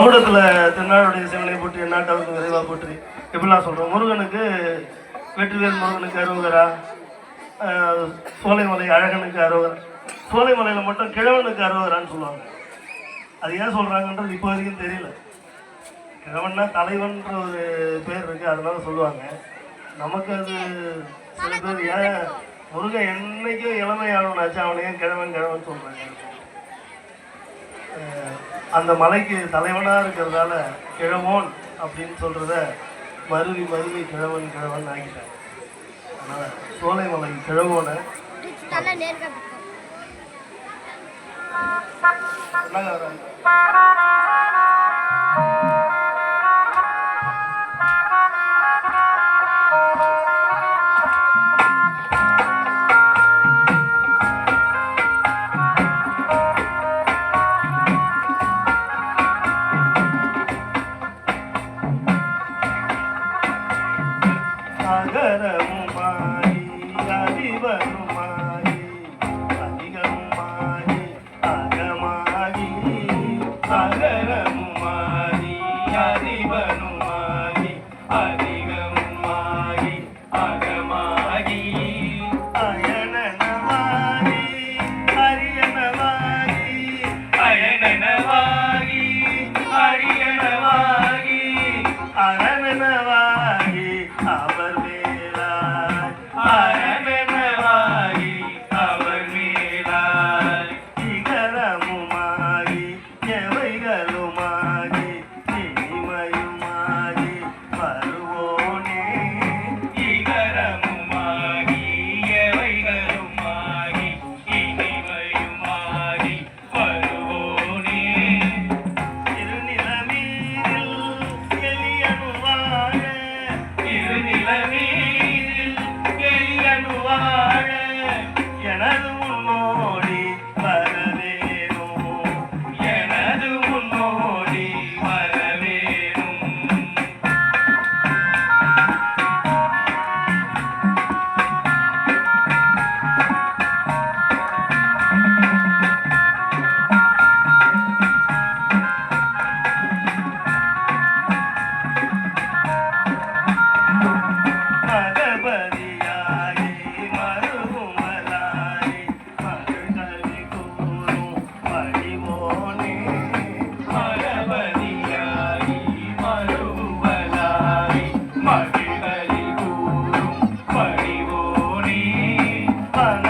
மகுடத்தில் திருநாளுடைய சிவனை போற்றி நாட்டவருக்கு விரைவாக போற்றி இப்படிலாம் சொல்கிறோம் முருகனுக்கு வெற்றிவேல் முருகனுக்கு அருவகரா சோலைமலை அழகனுக்கு அரோகரா சோலைமலையில் மட்டும் கிழவனுக்கு அருவகரான்னு சொல்லுவாங்க. அது ஏன் சொல்கிறாங்கன்றது இப்போ வரைக்கும் தெரியல. கிழவன்னா தலைவன்ற ஒரு பேர் இருக்குது அதனால சொல்லுவாங்க. நமக்கு அது சில பேர் ஏன் முருகன் என்னைக்கும் இளமையானவனாச்சு அவனையும் ஏன் கிழவன் கிழவன் சொல்கிறாங்க அந்த மலைக்கு தலைவனாக இருக்கிறதால கிழவோன் அப்படின்னு சொல்கிறத மருவி மருவி கிழவன் கிழவன் ஆகிட்டாங்க அதனால் சோலைமலை கிழவோனை நல்லா? 一半 மன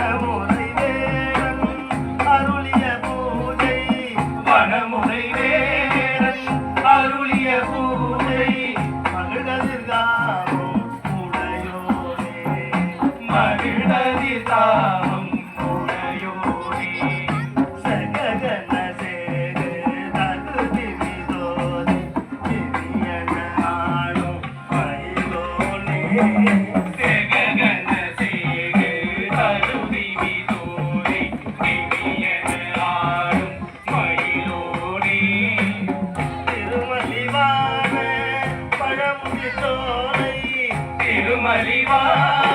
மறிவார்